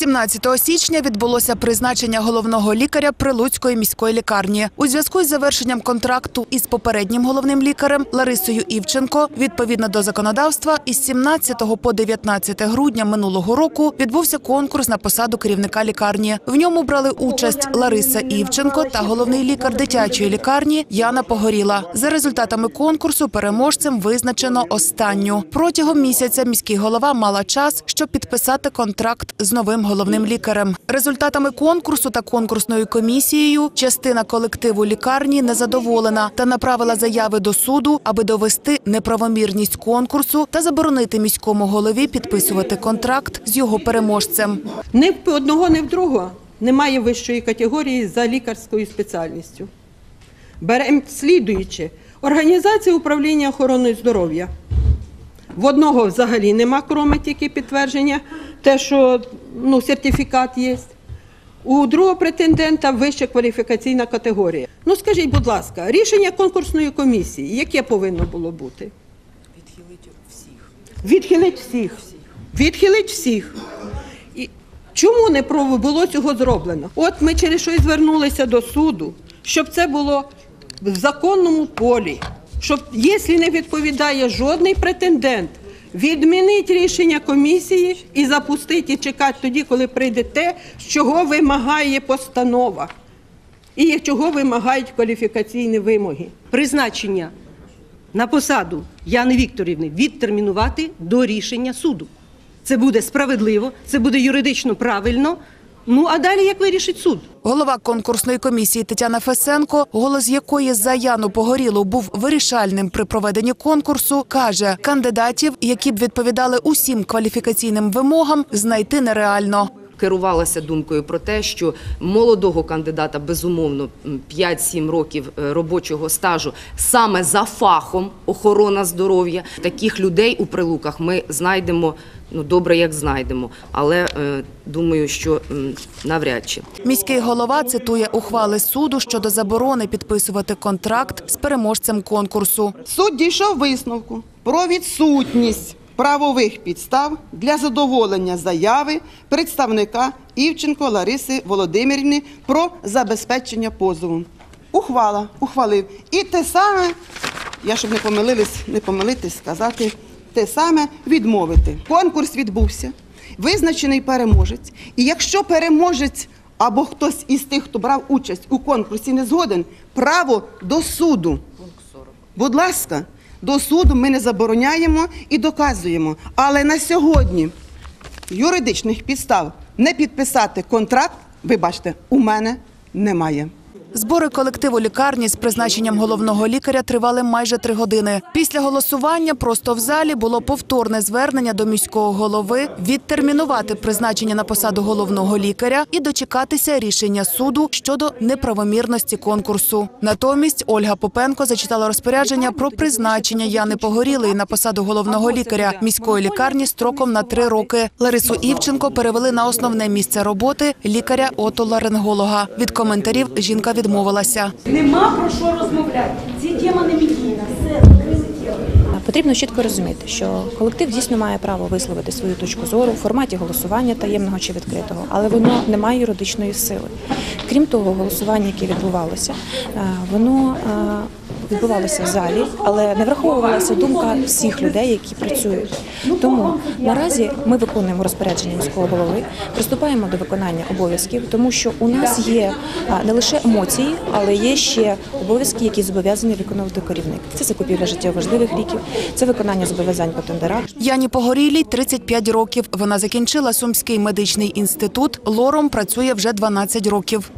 17 січня відбулося призначення головного лікаря Прилуцької міської лікарні. У зв'язку із завершенням контракту із попереднім головним лікарем Ларисою Івченко, відповідно до законодавства, із 17 по 19 грудня минулого року відбувся конкурс на посаду керівника лікарні. В ньому брали участь Лариса Івченко та головний лікар дитячої лікарні Яна Погоріла. За результатами конкурсу переможцем визначено останню. Протягом місяця міський голова мала час, щоб підписати контракт з новим головним лікарем. Результатами конкурсу та конкурсною комісією частина колективу лікарні незадоволена та направила заяви до суду, аби довести неправомірність конкурсу та заборонити міському голові підписувати контракт з його переможцем. Ні в одного, ні в другого немає вищої категорії за лікарською спеціальністю. Беремо слідуюче. Організація управління охороною здоров'я. В одного взагалі нема, кроме тільки підтвердження, те, що ну, сертифікат є. У другого претендента вища кваліфікаційна категорія. Ну скажіть, будь ласка, рішення конкурсної комісії, яке повинно було бути? Відхилить всіх. Відхилить всіх. І чому не було цього зроблено? От ми через що і звернулися до суду, щоб це було в законному полі, щоб, якщо не відповідає жодний претендент, відмінити рішення комісії і запустити і чекати тоді, коли прийде те, чого вимагає постанова. І чого вимагають кваліфікаційні вимоги. призначення на посаду Яни Вікторівни відтермінувати до рішення суду. Це буде справедливо, це буде юридично правильно. Ну а далі як вирішить суд? Голова конкурсної комісії Тетяна Фесенко, голос якої за Яну Погорілу був вирішальним при проведенні конкурсу, каже, кандидатів, які б відповідали усім кваліфікаційним вимогам, знайти нереально. Керувалася думкою про те, що молодого кандидата, безумовно, м, 5-7 років е, робочого стажу саме за фахом охорона здоров'я. Таких людей у прилуках ми знайдемо ну добре, як знайдемо, але е, думаю, що м, навряд чи. Міський голова цитує ухвали суду щодо заборони підписувати контракт з переможцем конкурсу. Суд дійшов висновку про відсутність правових підстав для задоволення заяви представника Івченко Лариси Володимирівни про забезпечення позову. Ухвала, ухвалив. І те саме, я щоб не помилились, не помилитись, сказати, те саме відмовити. Конкурс відбувся, визначений переможець. І якщо переможець або хтось із тих, хто брав участь у конкурсі, не згоден, право до суду. Будь ласка, до суду ми не забороняємо і доказуємо. Але на сьогодні юридичних підстав не підписати контракт, вибачте, у мене немає. Збори колективу лікарні з призначенням головного лікаря тривали майже три години. Після голосування просто в залі було повторне звернення до міського голови відтермінувати призначення на посаду головного лікаря і дочекатися рішення суду щодо неправомірності конкурсу. Натомість Ольга Попенко зачитала розпорядження про призначення Яни Погорілої на посаду головного лікаря міської лікарні строком на три роки. Ларису Івченко перевели на основне місце роботи лікаря отоларинголога. Від коментарів жінка відмовилася. Нема про що розмовляти. Ці тема не медійна. Все. Потрібно чітко розуміти, що колектив дійсно має право висловити свою точку зору в форматі голосування таємного чи відкритого, але воно не має юридичної сили. Крім того, голосування, яке відбувалося, е, воно е, відбувалося в залі, але не враховувалася думка всіх людей, які працюють. Тому наразі ми виконуємо розпорядження міського голови, приступаємо до виконання обов'язків, тому що у нас є не лише емоції, але є ще обов'язки, які зобов'язаний виконувати керівник. Це закупівля життєво важливих ліків, це виконання зобов'язань по тендерах. Яні Погорілій 35 років. Вона закінчила Сумський медичний інститут. Лором працює вже 12 років.